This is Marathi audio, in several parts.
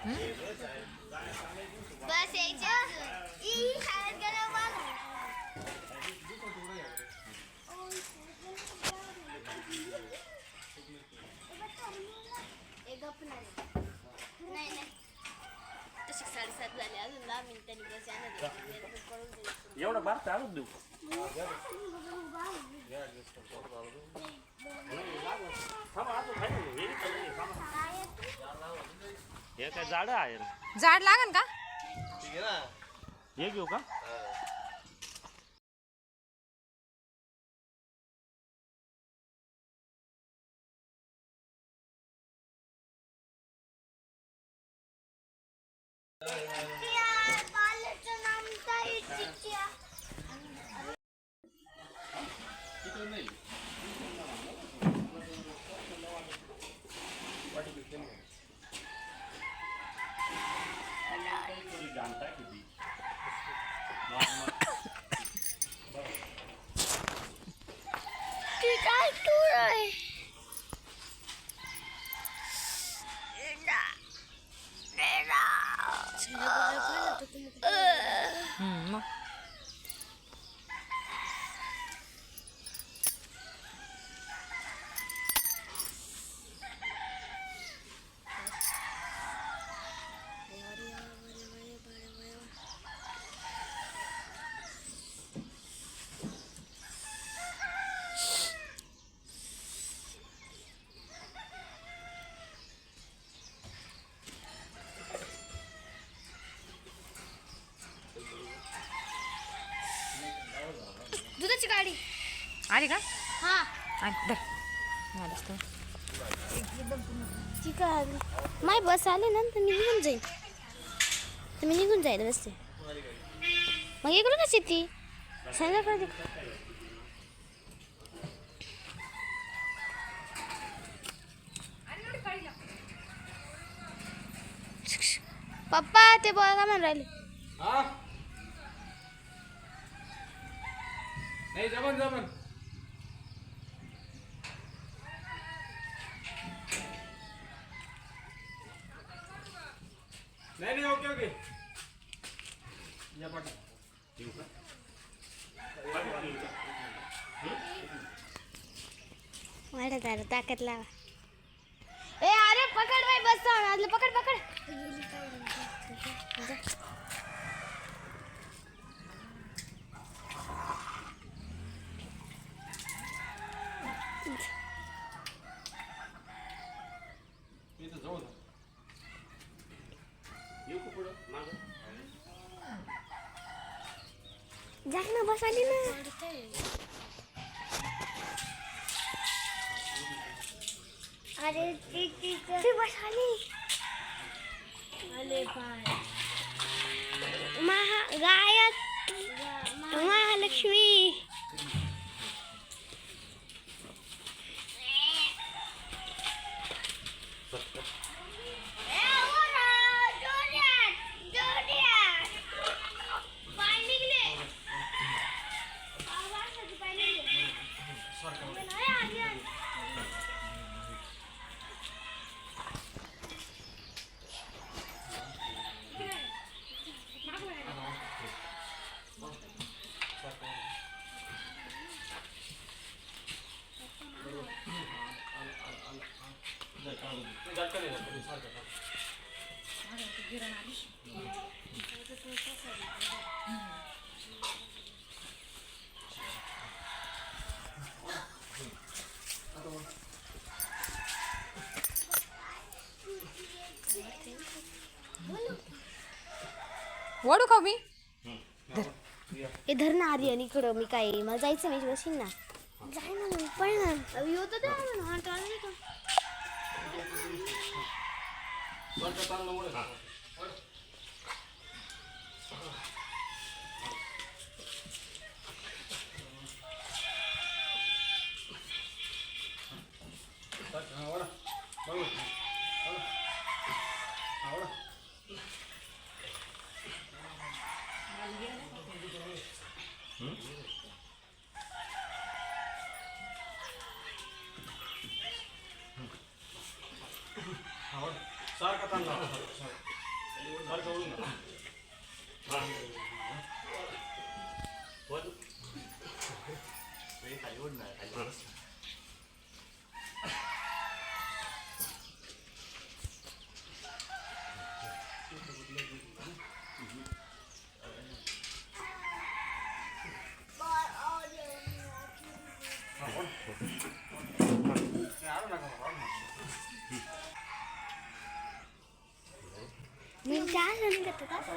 बस तशी साडेसात झाले अजून दहा मिनिटांनी बस येणार. एवढं बार चालू देऊ थांबा, अजून आहे ना, हे इथं नाही, थांबा. हे काय झाड आहे. झाड लागन का हे घेऊ का पाल्याचं नाम काय चिचिया? ती काय टूर आहे हम्म, मग दुधाची गाडी आली का? हा. धर. ती काय आली. माय बस आली ना तर मी निघून जाईल तर मी निघून जाईल बसते मग इकडून कशी ती? संध्याकाळी पप्पा ते बघा का म्हणून राहिले. हा? नाही जमन जमन नाही नाही ओके ओके या पाठा वाढा तारा ताकद लावा ए अरे पकड बाई बस आदलं पकड पकड इथं जवळ जा. येऊ का पुढं मागं जा ना बस आली ना अरे ती ती बस आले. महा गायक महालक्ष्मी. वाढू का मी? हे धर ना आणि इकडं मी काय मला जायचं मी बसीन ना जाय ना मग पण ना. येतो हा चालेल का? Ah. Allah. काय का?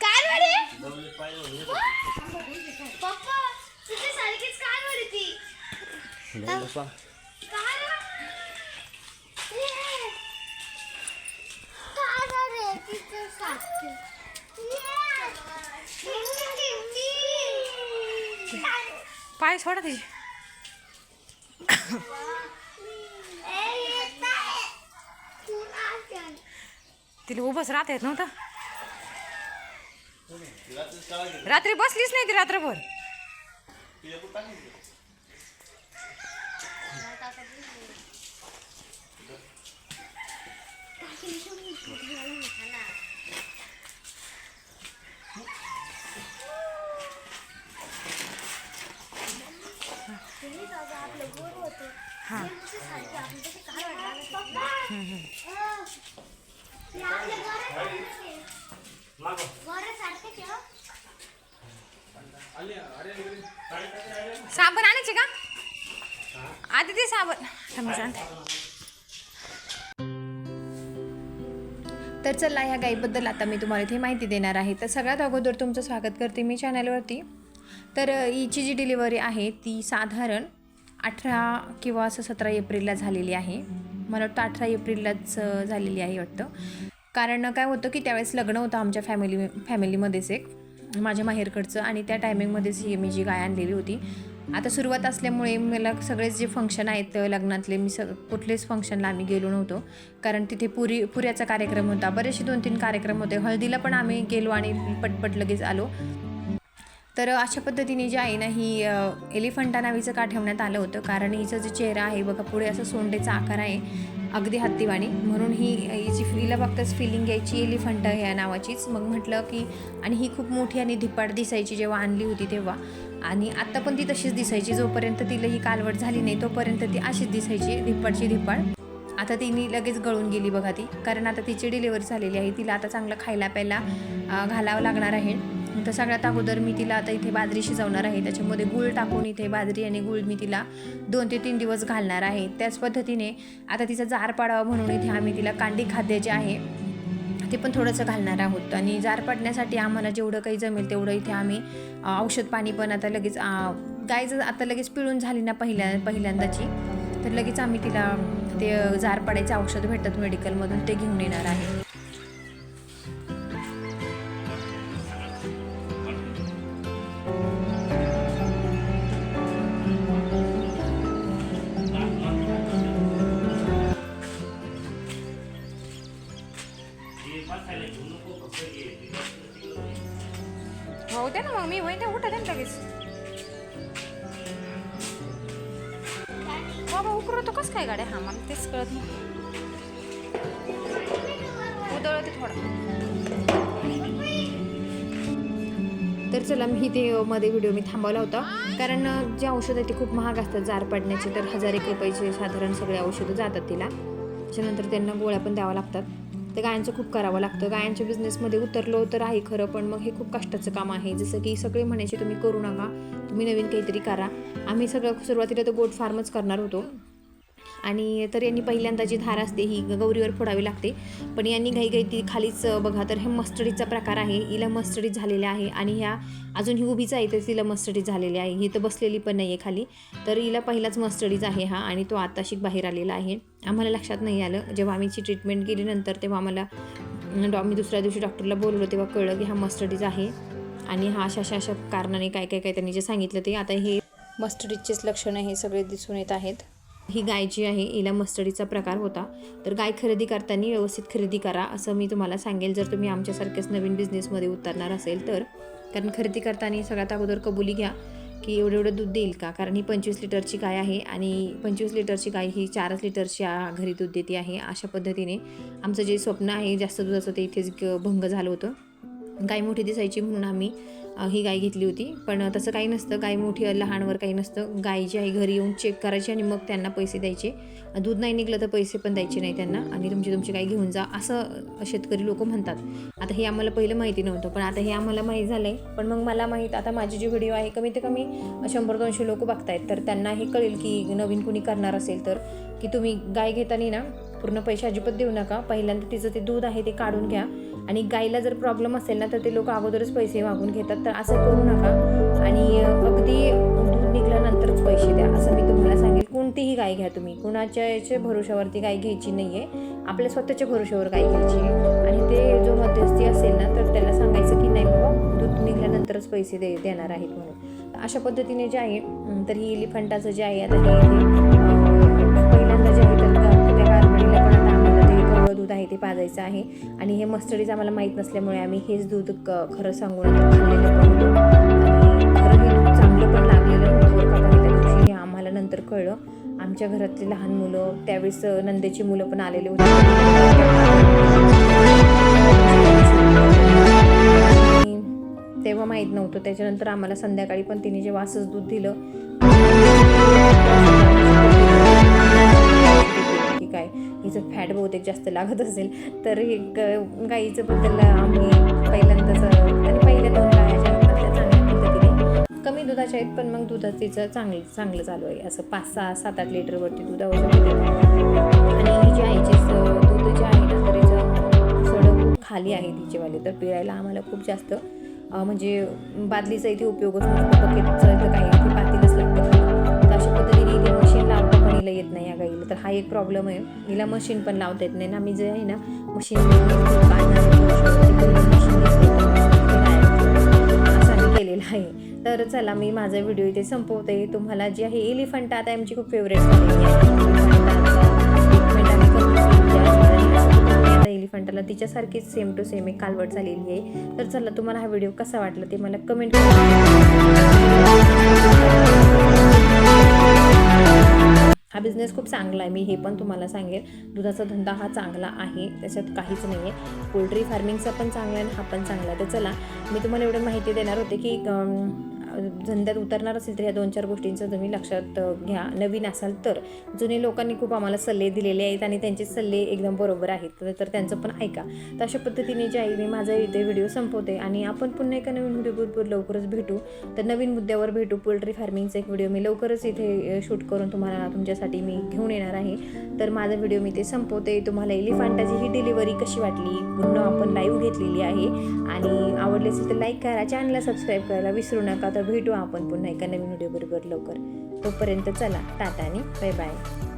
कारवडे काय म्हणजे पप्पा तुझ्या सारखीच ती. कारवडे तिच्या सारखी. पाय सोडा तिचे तिला उभंच राहता येत नव्हतं रात्री शाळा गेली. रात्री बसलीच नाही ती रात्रभर तुझ्या कुठं टाकायची? हां साबण आणायचे का? आधी ते साबण. थांब तर चला ह्या गाईबद्दल आता मी तुम्हाला इथे माहिती देणार आहे. तर सगळ्यात अगोदर तुमचं स्वागत करते मी चॅनलवरती. तर हिची जी डिलिव्हरी आहे ती साधारण अठरा किंवा असं सतरा एप्रिलला झालेली आहे. मला वाटतं अठरा एप्रिललाच झालेली आहे वाटतं. कारण काय होतं की त्यावेळेस लग्न होतं आमच्या फॅमिली फॅमिलीमध्येच एक माझ्या माहेरकडचं आणि त्या टायमिंगमध्येच ही मी जी गाय आणलेली होती. आता सुरुवात असल्यामुळे मला सगळेच जे फंक्शन आहेत लग्नातले मी सग कुठलेच फंक्शनला आम्ही गेलो नव्हतो. कारण तिथे पुरी पुऱ्याचा कार्यक्रम होता. बरेचसे दोन तीन कार्यक्रम होते. हळदीला पण आम्ही गेलो आणि पटपट लगेच आलो. तर अशा पद्धतीने जे आहे ना ही एलिफंटा नावीचं का ठेवण्यात आलं होतं. कारण हिचा जो चेहरा आहे बघा पुढे असं सोंडेचा आकार आहे अगदी हत्तीवाणी. म्हणून ही हिची हिला बघताच फिलिंग यायची एलिफंट ह्या नावाचीच. मग म्हटलं की आणि ही खूप मोठी आणि धिप्पाड दिसायची जेव्हा आणली होती तेव्हा. आणि आत्ता पण ती तशीच दिसायची. जोपर्यंत तिला ही कालवट झाली नाही तोपर्यंत ती अशीच दिसायची धिप्पाडची धिप्पाड. आता तिने लगेच गळून गेली बघा ती. कारण आता तिची डिलिव्हरी झालेली आहे. तिला आता चांगलं खायला प्यायला घालावं लागणार आहे. तर सगळ्यात अगोदर मी तिला आता इथे बाजरी शिजवणार आहे. त्याच्यामध्ये गूळ टाकून इथे बाजरी आणि गूळ मी तिला दोन ते तीन दिवस घालणार आहे. त्याच पद्धतीने आता तिचा जार पाडावा म्हणून इथे आम्ही तिला कांडी खाद्य जे आहे ते पण थोडंसं घालणार आहोत. आणि जार पाडण्यासाठी आम्हाला जेवढं काही जमेल तेवढं इथे आम्ही औषध पाणी पण आता लगेच अ, गाय जर आता लगेच पिळून झाली ना पहिल्या पहिल्यांदाची तर लगेच आम्ही तिला ते जार पाडायचं औषध भेटत मेडिकलमधून ते घेऊन येणार आहे. हो द्या ना ना लगेच. बाबा उकरवतो कस काय गाड्या? हा मला तेच कळत नाही. उदळते थोडा. तर चला मी ते मध्ये व्हिडिओ मी थांबवला होता. कारण जे औषध आहे ते खूप महाग असतात जार पडण्याचे. तर हजार एक रुपयाचे साधारण सगळे औषधं जातात तिला. त्याच्यानंतर त्यांना गोळ्या पण द्याव्या लागतात. तर गायांचं खूप करावं लागतं. गायांच्या बिझनेसमध्ये उतरलो तर आहे खरं पण मग हे खूप कष्टाचं काम आहे. जसं की सगळे म्हणायचे तुम्ही करू नका तुम्ही नवीन काहीतरी करा. आम्ही सगळं सुरुवातीला तर गोट फार्मच करणार होतो. आणि तर यांनी पहिल्यांदा जी धार असते ही गौरीवर फोडावी लागते. पण यांनी घाई घाई ती खालीच बघा तर हे मस्टडीचा प्रकार आहे. हिला मस्टडी झालेल्या आहे आणि ह्या अजून ही उभीच आहे तर तिला मस्टडी झालेली आहे. ही तर बसलेली पण नाही आहे खाली. तर हिला पहिलाच मस्टडीज आहे हा आणि तो आताशिक बाहेर आलेला आहे. आम्हाला लक्षात नाही आलं. जेव्हा आम्ही ट्रीटमेंट केली नंतर तेव्हा आम्हाला डॉ मी दुसऱ्या दिवशी डॉक्टरला बोललो तेव्हा कळलं की हा मस्टडीज आहे. आणि हा अशा अशा अशा कारणाने काय काय काय त्यांनी जे सांगितलं ते आता हे मस्टडीजचेच लक्षणं हे सगळे दिसून येत आहेत. ही गाय जी आहे हिला मस्टडीचा प्रकार होता. तर गाय खरेदी करताना व्यवस्थित खरेदी करा असं मी तुम्हाला सांगेल. जर तुम्ही आमच्यासारखेच नवीन बिझनेसमध्ये उतरणार असेल तर. कारण खरेदी करताना सगळ्यात अगोदर कबुली घ्या की एवढं एवढं दूध देईल का? कारण ही पंचवीस लिटरची गाय आहे आणि पंचवीस लिटरची गाय ही चारच लिटरच्या घरी दूध देते आहे अशा पद्धतीने. आमचं जे स्वप्न आहे जास्त दुधाचं ते इथेच भंग झालं होतं. गाय मोठी दिसायची म्हणून आम्ही ही गाय घेतली होती. पण तसं काही नसतं. गाय मोठी लहानवर काही नसतं. गाय जी आहे घरी येऊन चेक करायची आणि मग त्यांना पैसे द्यायचे. दूध नाही निघलं तर पैसे पण द्यायचे नाही त्यांना. आणि तुमची तुमची गाय घेऊन जा असं शेतकरी लोक म्हणतात. आता हे आम्हाला पहिलं माहिती नव्हतं पण आता हे आम्हाला माहीत झालं आहे पण मग मला माहीत आता माझी जी व्हिडिओ आहे कमीत कमी शंभर दोनशे लोक बघतायत. तर त्यांना हे कळेल की नवीन कुणी करणार असेल तर की तुम्ही गाय घेताना ना पूर्ण पैसे अजिबात देऊ नका. पहिल्यांदा तिचं ते दूध आहे ते काढून घ्या. आणि गायला जर प्रॉब्लेम असेल ना तर ते लोक अगोदरच पैसे मागून घेतात. तर असं करू नका. आणि अगदी दूध निघाल्यानंतरच पैसे द्या. असं मी तुम्हाला सांगेल. कोणतीही गाय घ्या तुम्ही. कुणाच्या याच्या भरोशावरती गाय घ्यायची नाही आहे आपल्या स्वतःच्या भरोशावर गाय घ्यायची आहे. आणि ते जो मध्यस्थी असेल ना तर त्याला सांगायचं की नाही बाबा दूध निघाल्यानंतरच पैसे दे देणार आहेत म्हणून. अशा पद्धतीने जे आहे तर ही इलिफंटाचं जे आहे आता हे ते पाजायचं आहे. आणि हे मस्टडीज आम्हाला माहीत नसल्यामुळे आम्ही हेच दूध क खरं सांगून खाल्लेलं पण होतं आणि खरं हे दूध चांगलं पण लागलेलं होतं का पहिल्या दिवशी हे आम्हाला नंतर कळलं. आमच्या घरातली लहान मुलं त्यावेळेस नंदेची मुलं पण आलेले होते. तेव्हा माहीत नव्हतं. त्याच्यानंतर आम्हाला संध्याकाळी पण तिने जे वासच दूध दिलं. जर फॅट बहुतेक जास्त लागत असेल तर हे ग- गाईचं बद्दल आम्ही पहिल्यांदाच आणि पहिल्या दोन चांगल्या पद्धतीने. कमी दुधाच्या आहेत पण मग दुधाचं तिचं चांगलं चांगलं चालू आहे. असं पाच सहा सात आठ लिटरवरती दुधावर आणि ही जी आईचे दूध जे आहे ना तर हिचं खूप खाली आहे तिचेवाले तर पिळायला आम्हाला खूप जास्त म्हणजे बादलीचा इथे उपयोगच नसतो बकेटचं इथं काही पातीलच लागतं. तर अशा पद्धतीने इथे येत नाही या गाईला. तर हा एक प्रॉब्लेम आहे. हिला मशीन पण लावता येत नाही ना. मी जे आहे ना मशीन असा मी केलेलं आहे. तर चला मी माझा व्हिडिओ इथे संपवते. तुम्हाला जी आहे एलिफंट आता आमची खूप फेवरेट झालेली आहे. एलिफंटाला तिच्यासारखीच सेम टू सेम एक कालवट झालेली आहे. तर चला तुम्हाला हा व्हिडिओ कसा वाटला ते मला कमेंट हा बिझनेस खूप चांगला आहे. मी हे पण तुम्हाला सांगेन दुधाचा धंदा हा चांगला आहे. त्याच्यात काहीच नाही आहे पोल्ट्री फार्मिंगचा पण चांगला आहे हा पण चांगला आहे. तर चला मी तुम्हाला एवढं माहिती देणार होते की धंद्यात उतरणार असेल तर ह्या दोन चार गोष्टींचं तुम्ही लक्षात घ्या. नवीन असाल तर. जुने लोकांनी खूप आम्हाला सल्ले दिलेले आहेत आणि त्यांचे सल्ले एकदम बरोबर आहेत. तर- तर त्यांचं पण ऐका. तर अशा पद्धतीने जे आहे मी माझा इथे व्हिडिओ संपवते आणि आपण पुन्हा एका नवीन व्हिडिओबरोबर लवकरच भेटू. तर नवीन मुद्द्यावर भेटू. पोल्ट्री फार्मिंगचा एक व्हिडिओ मी लवकरच इथे शूट करून तुम्हाला तुमच्यासाठी मी घेऊन येणार आहे. तर माझा व्हिडिओ मी ते संपवते. तुम्हाला एलिफांटाची ही डिलिव्हरी कशी वाटली पूर्ण आपण लाईव्ह घेतलेली आहे. आणि आवडली असेल तर लाईक करा. चॅनलला सबस्क्राईब करायला विसरू नका. तर भेटू आपण पुन्हा एका नवीन व्हिडिओ बरोबर लवकर. तोपर्यंत चला टाटा आणि बाय बाय.